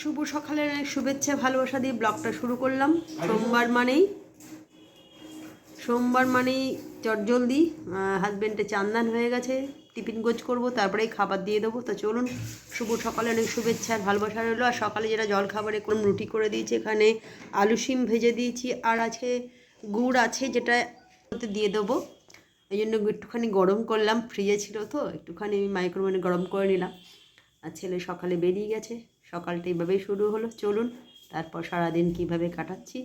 শুভ সকালের অনেক শুভেচ্ছা, ভালোবাসা দিয়ে ব্লগটা শুরু করলাম। সোমবার মানেই সোমবার মানেই চটজলদি হাজব্যান্ডে চান্দান হয়ে গেছে, টিফিন গোজ করব, তারপরেই খাবার দিয়ে দেবো। তো চলুন, শুভ সকালে অনেক শুভেচ্ছা আর ভালোবাসা রইল। আর সকালে যেটা জল খাবারে কোনো রুটি করে দিয়েছি, এখানে আলু শিম ভেজে দিয়েছি, আর আছে গুড় আছে যেটা দিয়ে দেবো। এই জন্য একটুখানি গরম করলাম ফ্রিজে ছিল তো, একটুখানি আমি মাইক্রোওভেনে গরম করে নিলাম। আর ছেলে সকালে বেরিয়ে গেছে। সকালটা এইভাবেই শুরু হলো চলুন তারপর সারাদিন কীভাবে কাটাচ্ছি।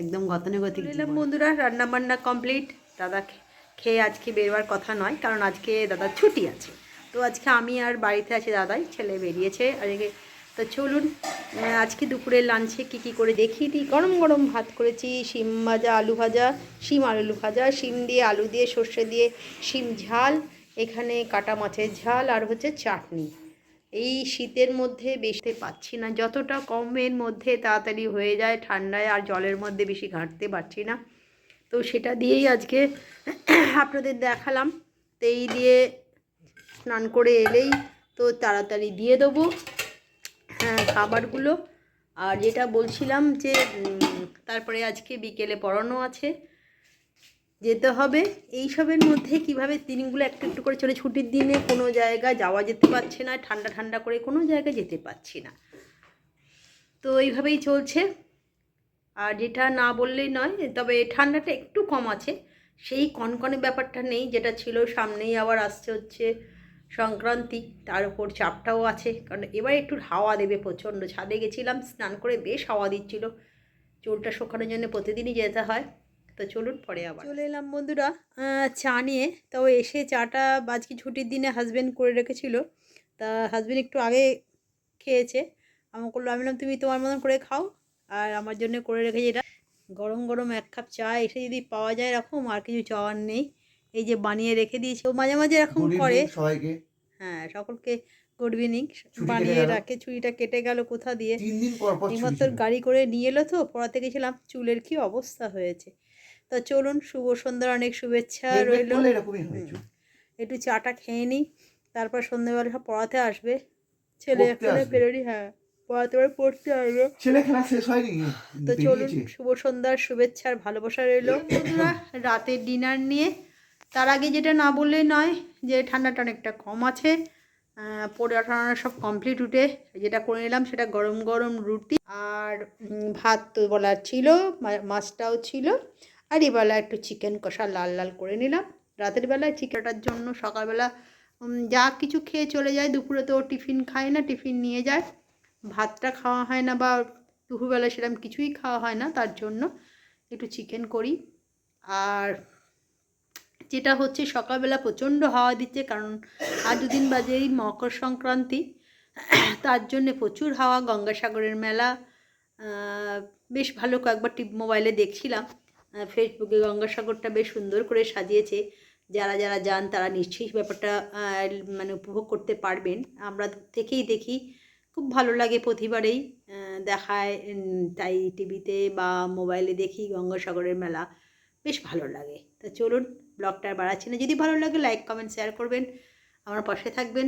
একদম গতানুগতিক এলাম বন্ধুরা রান্না বান্না কমপ্লিট দাদা খেয়ে আজকে বেরোবার কথা নয় কারণ আজকে দাদার ছুটি আছে। তো আজকে আমি আর বাড়িতে আছি দাদাই ছেলে বেরিয়েছে। আজকে তো চলুন আজকে দুপুরের লাঞ্চে কী কী করে দেখি। দিই গরম গরম ভাত করেছি শিম ভাজা আলু ভাজা শিম আলু ভাজা শিম দিয়ে আলু দিয়ে সর্ষে দিয়ে শিম ঝাল এখানে কাটা মাছের ঝাল আর হচ্ছে চাটনি। এই শীতের মধ্যে বেশি পাচ্ছি না। যতটা কমের মধ্যে তাড়াতাড়ি হয়ে যায় ঠান্ডায় আর জলের মধ্যে বেশি ঘাঁটতে পারছি না। তো সেটা দিয়েই আজকে আপনাদের দেখালাম। তো এই দিয়ে স্নান করে এলেই তো তাড়াতাড়ি দিয়ে দেবো হ্যাঁ খাবারগুলো। আর যেটা বলছিলাম যে তারপরে আজকে বিকেলে পড়ানো আছে। যেতে হবে। এইসবের মধ্যে কীভাবে দিনগুলো একটু একটু করে চলে, ছুটির দিনে কোনো জায়গায় যাওয়া যেতে পারছে না, ঠান্ডা ঠান্ডা করে কোনো জায়গায় যেতে পারছি না। তো এইভাবেই চলছে। আর যেটা না বললেই নয়, তবে ঠান্ডাটা একটু কম আছে। সেই কনকনে ব্যাপারটা নেই, যেটা ছিল সামনেই আবার আসছে হচ্ছে সংক্রান্তি, তার উপর চাপটাও আছে। কারণ এবার একটু হাওয়া দেবে প্রচণ্ড। ছাদে গেছিলাম, স্নান করে বেশ হাওয়া দিচ্ছিল। চুলটা শুকানোর জন্য প্রতিদিনই যেতে হয়। তো চলুন পরে আবার। চলে এলাম বন্ধুরা আহ, চা নিয়ে। তো এসে চাটা আজকে ছুটির দিনে হাজব্যান্ড করে রেখেছিল। তা হাজব্যান্ড একটু আগে খেয়েছে। আমাকে বলল আমি তুমি তোমার মতন করে খাও আর আমার জন্য করে রেখেছি এটা। গরম গরম এক কাপ চা এসে যদি পাওয়া যায় এরকম আর কিছু চাওয়ার নেই। এই যে বানিয়ে রেখে দিয়েছে। ও মাঝে মাঝে এরকম করে। সবাইকে। হ্যাঁ সকলকে গুড ইভিনিং বানিয়ে রাখে ছুরিটা কেটে গেল কোথা দিয়ে। এইমাত্র গাড়ি করে নিয়ে এলো তো পড়াতে গেছিলাম। চুলের কি অবস্থা হয়েছে। তো চলুন শুভ সন্ধ্যার অনেক শুভেচ্ছা Helmet রইল। একটু। চাটা খেয়ে নিই তারপর সন্ধ্যাবেলা সব পড়াতে আসবে। ছেলে এখনও বেরোনি হ্যাঁ পড়াতে পারে পড়তে আসবে। ছেলে খেলা শেষ হয়নি তো চলুন? শুভ সন্ধ্যার শুভেচ্ছা আর ভালোবাসা রইল। বন্ধুরা রাতের ডিনার নিয়ে তার আগে যেটা না বললেই নয় যে ঠান্ডাটা অনেকটা কম আছে আহ, পোড়া ঠান্ডা সব কমপ্লিট উঠে যেটা করে নিলাম সেটা গরম গরম রুটি আর ভাত তো বলার ছিল মাছটাও ছিল। আর এবেলা একটু চিকেন কষা লাল লাল করে নিলাম। রাতের বেলায় চিকেনটার জন্য সকালবেলা যা কিছু খেয়ে চলে যায়, দুপুরে তো টিফিন খায় না টিফিন নিয়ে যায়। ভাতটা খাওয়া হয় না বা দুপুরবেলা সেরকম কিছুই খাওয়া হয় না, তার জন্য একটু চিকেন করি। আর যেটা হচ্ছে সকালবেলা প্রচণ্ড হাওয়া দিচ্ছে, কারণ আর দুদিন বাজেই মকর সংক্রান্তি। তার জন্যে প্রচুর হাওয়া, গঙ্গাসাগরের মেলা। বেশ ভালো কয়েকবার টিপ মোবাইলে দেখছিলাম। ফেসবুকে গঙ্গাসাগরটা বেশ সুন্দর করে সাজিয়েছে। যারা যারা যান তারা নিশ্চয়ই ব্যাপারটা মানে উপভোগ করতে পারবেন। আমরা থেকেই দেখি, খুব ভালো লাগে প্রতিবারেই দেখায় তাই টিভিতে বা মোবাইলে দেখি গঙ্গাসাগরের মেলা। বেশ ভালো লাগে। তা চলুন, ব্লগটা বাড়াচ্ছি না। যদি ভালো লাগে লাইক কমেন্ট শেয়ার করবেন। আমার পাশে থাকবেন।